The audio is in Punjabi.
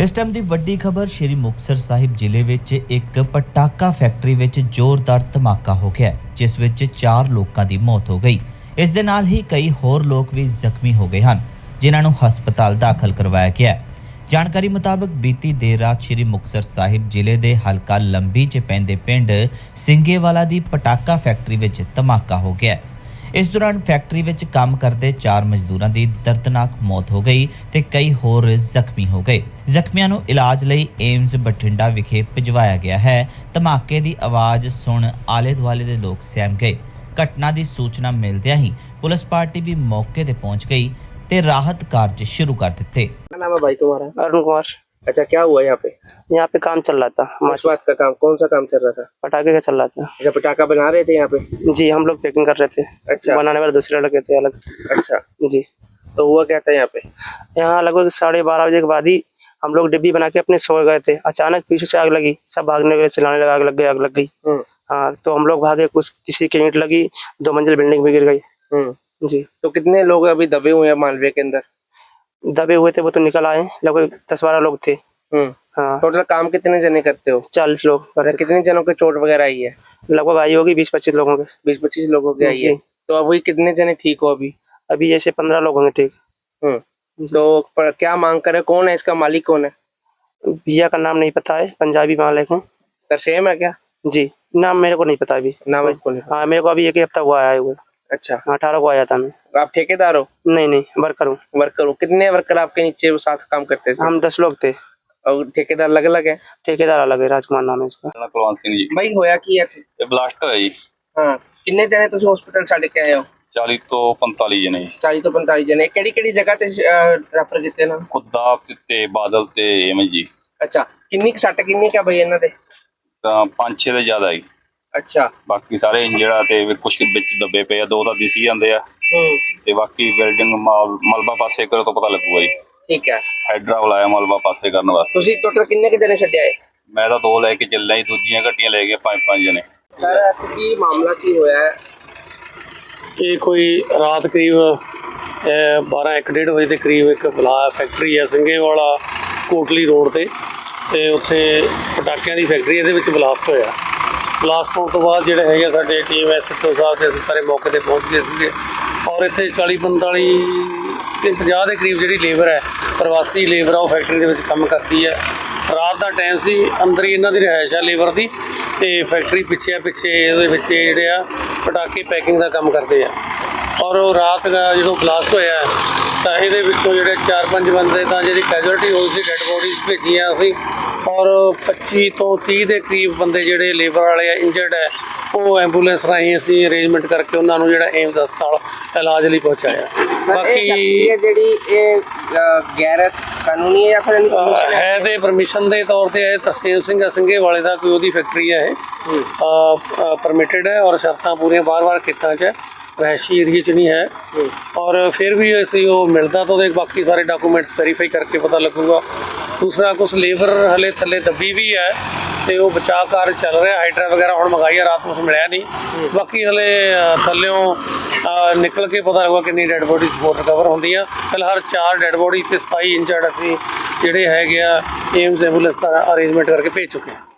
ਇਸ ਟਾਈਮ ਦੀ ਵੱਡੀ ਖਬਰ ਸ਼੍ਰੀ ਮੁਕਤਸਰ ਸਾਹਿਬ ਜ਼ਿਲ੍ਹੇ ਵਿੱਚ ਇੱਕ ਪਟਾਕਾ ਫੈਕਟਰੀ ਵਿੱਚ ਜ਼ੋਰਦਾਰ ਧਮਾਕਾ ਹੋ ਗਿਆ ਜਿਸ ਵਿੱਚ 4 ਲੋਕਾਂ ਦੀ ਮੌਤ ਹੋ ਗਈ। ਇਸ ਦੇ ਨਾਲ ਹੀ ਕਈ ਹੋਰ ਲੋਕ ਵੀ ਜ਼ਖਮੀ ਹੋ ਗਏ ਹਨ, ਜਿਨ੍ਹਾਂ ਨੂੰ ਹਸਪਤਾਲ ਦਾਖਲ ਕਰਵਾਇਆ ਗਿਆ ਜਾਣਕਾਰੀ ਮੁਤਾਬਕ ਬੀਤੀ ਦੇਰ ਰਾਤ ਸ਼੍ਰੀ ਮੁਕਤਸਰ ਸਾਹਿਬ ਜ਼ਿਲ੍ਹੇ ਦੇ ਹਲਕਾ ਲੰਬੀ ਚ ਪੈਂਦੇ ਪਿੰਡ ਸਿੰਗੇਵਾਲਾ ਦੀ ਪਟਾਕਾ ਫੈਕਟਰੀ ਵਿੱਚ ਧਮਾਕਾ ਹੋ ਗਿਆ ਇਸ ਦੌਰਾਨ ਫੈਕਟਰੀ ਵਿੱਚ ਕੰਮ ਕਰਦੇ ਚਾਰ ਮਜ਼ਦੂਰਾਂ ਦੀ ਦਰਦਨਾਕ ਮੌਤ ਹੋ ਗਈ ਤੇ ਕਈ ਹੋਰ ਜ਼ਖਮੀ ਹੋ ਗਏ। ਜ਼ਖਮੀਆਂ ਨੂੰ ਇਲਾਜ ਲਈ ਏਮਜ਼ ਬਠਿੰਡਾ ਵਿਖੇ ਭਿਜਵਾਇਆ ਗਿਆ ਹੈ। ਧਮਾਕੇ ਦੀ ਆਵਾਜ਼ ਸੁਣ ਆਲੇ-ਦੁਆਲੇ ਦੇ ਲੋਕ ਸਹਿਮ ਗਏ। ਘਟਨਾ ਦੀ ਸੂਚਨਾ ਮਿਲਦਿਆਂ ਹੀ ਪੁਲਿਸ ਪਾਰਟੀ ਵੀ ਮੌਕੇ ਤੇ ਪਹੁੰਚ ਗਈ ਤੇ ਰਾਹਤ ਕਾਰਜ ਸ਼ੁਰੂ ਕਰ ਦਿੱਤੇ। ਨਾਮ ਹੈ ਬਾਈ ਅਰੁਣ ਕੁਮਾਰ। अच्छा क्या हुआ यहाँ पे? यहाँ पे काम चल रहा था बात का काम कौन सा काम चल रहा था? पटाखे का चल रहा था। अच्छा पटाखा बना रहे थे यहाँ पे? जी हम लोग पैकिंग कर रहे थे। अच्छा। बनाने वाले दूसरे लगे थे अलग। अच्छा। जी। तो हुआ क्या था यहाँ पे? यहाँ लगभग साढ़े बारह बजे के बाद ही हम लोग डिब्बी बना के अपने सो गए थे। अचानक पीछे से आग लगी सब भागने गए चलाने लगा आग लग गई आग लग गई। हम्म। हाँ तो हम लोग भागे कुछ किसी की ईंट लगी दो मंजिल बिल्डिंग भी गिर गई। हम्म। जी। तो कितने लोग अभी दबे हुए हैं मालवे के अंदर? दबे हुए थे वो तो निकल आए। लगभग दस बारह लोग थे। हम्म। हाँ। टोटल काम कितने जने करते हो? चालीस लोग। कितने जनों के चोट वगैरह आई है? लगभग आई होगी बीस पच्चीस लोगों के। बीस पच्चीस लोगों के आई है। तो अभी कितने जने ठीक हो अभी? अभी जैसे पंद्रह लोग होंगे ठीक। हम्म। तो क्या मांग करे कौन है इसका मालिक कौन है? भैया का नाम नहीं पता है पंजाबी मालिक हैं। तरसेम है क्या? जी। नाम मेरे को नहीं पता अभी। नाम हाँ मेरे को अभी एक हफ़्ता हुआ आया हुआ। अच्छा अठारह को आया था मैं आप ठेकेदार हो नहीं नहीं वर्कर हूँ वर्कर हो कितने वर्कर आपके नीचे वो साथ काम करते थे हम दस लोग थे और ठेकेदार अलग अलग है ठेकेदार अलग है राजकुमार नाम है उसका ਮੇਰਾ ਕੁਲਵੰਤ ਸਿੰਘ ਜੀ भाई होया की है ਇਹ ਬਲਾਸਟ ਹੋਇਆ ਜੀ ਹਾਂ ਕਿੰਨੇ ਜਣੇ ਤੁਸੀਂ ਹਸਪੀਟਲ ਛੱਡ ਕੇ ਆਏ ਹੋ 40 ਤੋਂ 45 ਜਣੇ ਜੀ 40 ਤੋਂ 45 ਜਣੇ ਕਿਹੜੀ ਕਿਹੜੀ ਜਗ੍ਹਾ ਤੇ ਰੈਫਰ ਕੀਤੇ ਨਾ ਖੁੱਦਾ ਤੇ ਬਾਦਲ ਤੇ ਐਵੇਂ ਜੀ ਅੱਛਾ ਕਿੰਨੀ ਕੁ ਸੱਟ ਕਿੰਨੀ ਕਾ ਬਈ ਇਹਨਾਂ ਦੇ ਤਾਂ ਪੰਜ ਛੇ ਦੇ ਜ਼ਿਆਦਾ ਜੀ ਅੱਛਾ। ਬਾਕੀ ਸਾਰੇ ਇੰਜੜਾ ਤੇ ਕੁਝ ਵਿੱਚ ਦੱਬੇ ਪਏ ਆ ਦੋ ਤਾਂ ਦਿਸੀ ਜਾਂਦੇ ਆ। ਹੂੰ। ਤੇ ਬਾਕੀ ਬਿਲਡਿੰਗ ਮਲਬਾ ਪਾਸੇ ਕਰੋ ਤਾਂ ਪਤਾ ਲੱਗੂਗਾ ਜੀ। ਠੀਕ ਹੈ। ਹਾਈਡਰਾ ਬੁਲਾਇਆ ਮਲਬਾ ਪਾਸੇ ਕਰਨ ਵਾਸਤੇ। ਤੁਸੀਂ ਟੋਟਲ ਕਿੰਨੇ ਕੁ ਜਣੇ ਛੱਡਿਆ ਹੈ ਮੈਂ ਤਾਂ ਦੋ ਲੈ ਕੇ ਚੱਲਿਆ ਜੀ ਦੂਜੀਆਂ ਗੱਡੀਆਂ ਲੈ ਕੇ ਪੰਜ ਪੰਜ ਜਣੇ। ਸਰ ਕੀ ਮਾਮਲਾ ਕੀ ਹੋਇਆ ਹੈ? ਇਹ ਕੋਈ ਰਾਤ ਕਰੀਬ ਅਹ, 12 ਇੱਕ ਡੇਢ ਵਜੇ ਦੇ ਕਰੀਬ ਇੱਕ ਬਲਾ ਫੈਕਟਰੀ ਹੈ ਸਿੰਘੇਵਾਲਾ ਕੋਟਲੀ ਰੋਡ ਤੇ। ਤੇ ਉੱਥੇ ਪਟਾਕਿਆਂ ਦੀ ਫੈਕਟਰੀ ਇਹਦੇ ਵਿੱਚ ਬਲਾਸਟ ਹੋਇਆ। ਬਲਾਸਟ ਹੋਣ ਤੋਂ ਬਾਅਦ ਜਿਹੜੇ ਹੈਗੇ ਸਾਡੇ ਟੀਮ ਐਸਐਚਓ ਸਾਹਿਬ ਤੇ ਅਸੀਂ ਸਾਰੇ ਮੌਕੇ ਤੇ ਪਹੁੰਚ ਗਏ ਸੀਗੇ। ਔਰ ਇੱਥੇ 40 45 ਤੇ 50 ਦੇ ਕਰੀਬ ਜਿਹੜੀ ਲੇਬਰ ਹੈ, ਪ੍ਰਵਾਸੀ ਲੇਬਰ ਆ, ਉਹ ਫੈਕਟਰੀ ਦੇ ਵਿੱਚ ਕੰਮ ਕਰਦੀ ਹੈ। ਰਾਤ ਦਾ ਟਾਈਮ ਸੀ, ਅੰਦਰ ਹੀ ਇਹਨਾਂ ਦੀ ਰਿਹਾਇਸ਼ ਆ ਲੇਬਰ ਦੀ ਤੇ ਫੈਕਟਰੀ ਪਿੱਛੇ ਆ, ਪਿੱਛੇ ਇਹਦੇ ਵਿੱਚ ਜਿਹੜੇ ਆ, ਪਟਾਕੇ ਪੈਕਿੰਗ ਦਾ ਕੰਮ ਕਰਦੇ ਆ। ਔਰ ਉਹ ਰਾਤ ਦਾ ਜਦੋਂ ਬਲਾਸਟ ਹੋਇਆ, ਤਾਂ ਇਹਦੇ ਵਿੱਚੋਂ ਜਿਹੜੇ 4-5 ਬੰਦੇ ਤਾਂ ਜਿਹੜੀ ਕੈਜੁਅਲਟੀ ਹੋਈ ਸੀ ਡੈੱਡ ਬੋਡੀਜ਼ ਭੇਜੀਆਂ ਅਸੀਂ। ਔਰ 25 ਤੋਂ 30 ਦੇ ਕਰੀਬ ਬੰਦੇ ਜਿਹੜੇ ਲੇਬਰ ਵਾਲੇ ਆ ਇੰਜਰਡ ਹੈ ਉਹ ਐਂਬੂਲੈਂਸ ਰਾਹੀਂ ਅਸੀਂ ਅਰੇਂਜਮੈਂਟ ਕਰਕੇ ਉਹਨਾਂ ਨੂੰ ਜਿਹੜਾ ਏਮਸ ਹਸਪਤਾਲ ਇਲਾਜ ਲਈ ਪਹੁੰਚਾਇਆ। ਬਾਕੀ ਜਿਹੜੀ ਇਹ ਗੈਰ ਕਾਨੂੰਨੀ ਹੈ ਜਾਂ ਫਿਰ ਹੈ ਤੇ ਪਰਮਿਸ਼ਨ ਦੇ ਤੌਰ ਤੇ ਇਹ ਤਰਸੇਮ ਸਿੰਘ ਸਿੰਘੇ ਵਾਲੇ ਦਾ ਕੋਈ ਉਹਦੀ ਫੈਕਟਰੀ ਹੈ। ਇਹ ਪਰਮਿਟਡ ਹੈ ਔਰ ਸ਼ਰਤਾਂ ਪੂਰੀਆਂ ਬਾਰ-ਬਾਰ ਖੇਤਾਂ 'ਚ ਹੈ ਰਹਿਸ਼ੀ ਏਰੀਏ 'ਚ ਨਹੀਂ ਹੈ। ਔਰ ਫਿਰ ਵੀ ਅਸੀਂ ਉਹ ਮਿਲਦਾ ਤਾਂ ਉਹਦੇ ਬਾਕੀ ਸਾਰੇ ਡਾਕੂਮੈਂਟਸ ਵੈਰੀਫਾਈ ਕਰਕੇ ਪਤਾ ਲੱਗੂਗਾ। ਦੂਸਰਾ ਕੁਝ ਲੇਬਰ ਹਲੇ ਥੱਲੇ ਦੱਬੀ ਵੀ ਹੈ ਤੇ ਉਹ ਬਚਾਅ ਕਾਰ ਚੱਲ ਰਿਹਾ। ਹਾਈਡਰਾ ਵਗੈਰਾ ਹੁਣ ਮੰਗਾਈ ਹੈ ਰਾਤ ਨੂੰ ਮਿਲਿਆ ਨਹੀਂ। ਬਾਕੀ ਹਲੇ ਥੱਲਿਓਂ ਨਿਕਲ ਕੇ ਪਤਾ ਲੱਗੂਗਾ ਕਿੰਨੀ ਡੈੱਡ ਬੋਡੀਜ਼ ਸਪੋਰਟ ਕਵਰ ਹੁੰਦੀਆਂ। ਫਿਲਹਾਲ 4 ਡੈੱਡ ਬੋਡੀ ਤੇ 27 ਇੰਜਰਡ ਅਸੀਂ ਜਿਹੜੇ ਹੈਗੇ ਆ ਏਮਸ ਐਂਬੂਲੈਂਸ ਦਾ ਅਰੇਂਜਮੈਂਟ ਕਰਕੇ ਭੇਜ ਚੁੱਕੇ ਹਾਂ।